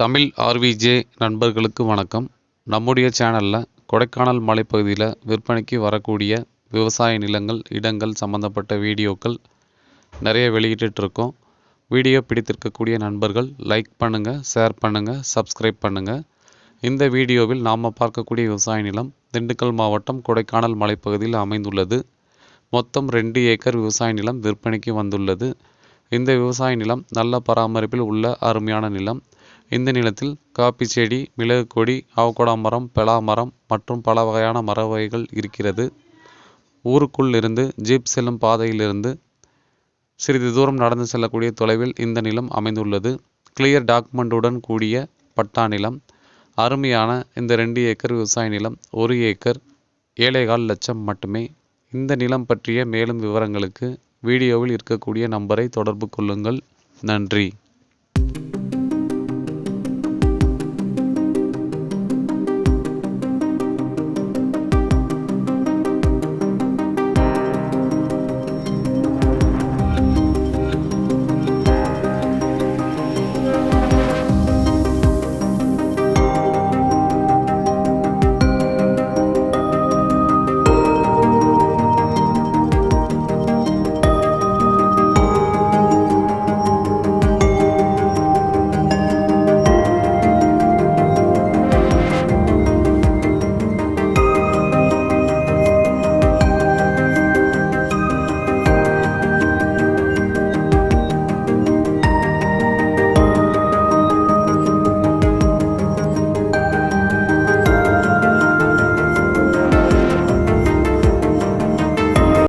தமிழ் ஆர்விஜே நண்பர்களுக்கு வணக்கம். நம்முடைய சேனலில் கொடைக்கானல் மலைப்பகுதியில் விற்பனைக்கு வரக்கூடிய விவசாய நிலங்கள் இடங்கள் சம்மந்தப்பட்ட வீடியோக்கள் நிறைய வெளியிட்டுருக்கோம் வீடியோ பிடித்திருக்கக்கூடிய நண்பர்கள் லைக் பண்ணுங்கள் ஷேர் பண்ணுங்கள் சப்ஸ்கிரைப் பண்ணுங்கள் இந்த வீடியோவில் நாம் பார்க்கக்கூடிய விவசாய நிலம் திண்டுக்கல் மாவட்டம் கொடைக்கானல் மலைப்பகுதியில் அமைந்துள்ளது. மொத்தம் ரெண்டு ஏக்கர் விவசாய நிலம் விற்பனைக்கு வந்துள்ளது. இந்த விவசாய நிலம் நல்ல பராமரிப்பில் உள்ள அருமையான நிலம். இந்த நிலத்தில் காப்பி செடி மிளகு கொடி அவகோடா மரம் பெலா மரம் மற்றும் பல வகையான மர வகைகள் இருக்கிறது. ஊருக்குள் இருந்து ஜீப் செல்லும் பாதையிலிருந்து சிறிது தூரம் நடந்து செல்லக்கூடிய தொலைவில் இந்த நிலம் அமைந்துள்ளது. கிளியர் டாக்குமெண்டுடன் கூடிய பட்டா நிலம் அருமையான இந்த ரெண்டு ஏக்கர் விவசாய நிலம் ஒரு ஏக்கர் ஏழைகால் லட்சம் மட்டுமே. இந்த நிலம் பற்றிய மேலும் விவரங்களுக்கு வீடியோவில் இருக்கக்கூடிய நம்பரை தொடர்பு கொள்ளுங்கள். நன்றி.